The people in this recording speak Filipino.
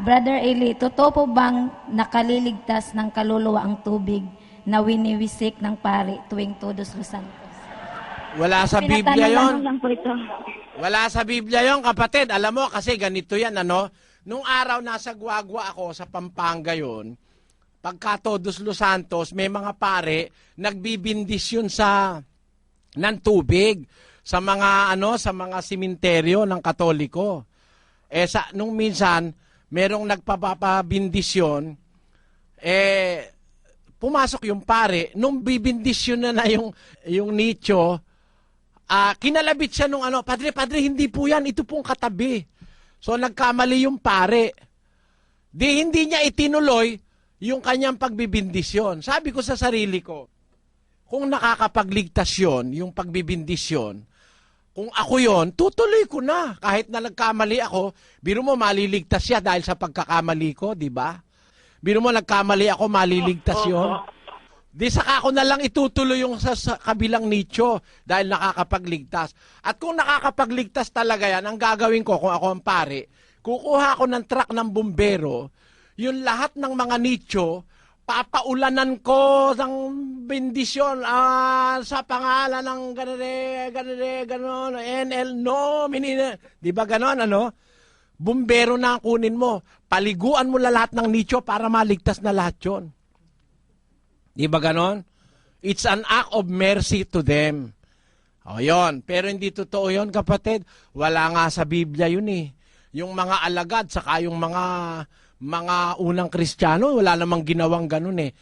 Brother Eli, totoo po bang nakaliligtas ng kaluluwa ang tubig na winiwisik ng pari tuwing Todos Los Santos? Wala sa Biblia yon. Pinatanong lang po ito. Wala sa Biblia yon, kapatid. Alam mo, kasi ganito yan, ano? Nung araw nasa Guagua ako sa Pampanga yon, pagka Todos Los Santos, may mga pare, nagbibindisyon sa ng tubig sa mga ano sa mga simenteryo ng Katoliko. Eh sa nung minsan merong nagpapabindisyon eh pumasok yung pare. Nung bibindisyon na na yung yung nicho ah kinalabit siya nung ano padre padre hindi po yan. Ito pong katabi. So nagkamali yung pare. Di hindi niya itinuloy yung kanyang pagbibindisyon. Sabi ko sa sarili ko kung nakakapagligtas yun, yung pagbibindisyon, kung ako yon, tutuloy ko na. Kahit na nagkamali ako, biro mo maliligtas siya dahil sa pagkakamali ko, di ba? Biro mo nagkamali ako, maliligtas yon. Di saka ako na lang itutuloy yung sa, sa kabilang nicho dahil nakakapagligtas. At kung nakakapagligtas talaga yan, ang gagawin ko kung ako ang pare, kukuha ako ng truck ng bumbero, yung lahat ng mga nicho, papaulanan ko ng bendisyon ah, sa pangalan ng ganere, ganere, ganon, NL, no, minina. Di ba ganon, ano? Bumbero na ang kunin mo. Paliguan mo la lahat ng nicho para maligtas na lahat yun. Di ba ganon? It's an act of mercy to them. O yon, pero hindi totoo yon kapatid. Wala nga sa Biblia yun eh. Yung mga alagad, saka yung mga mga unang kristyano, wala namang ginawang ganun eh.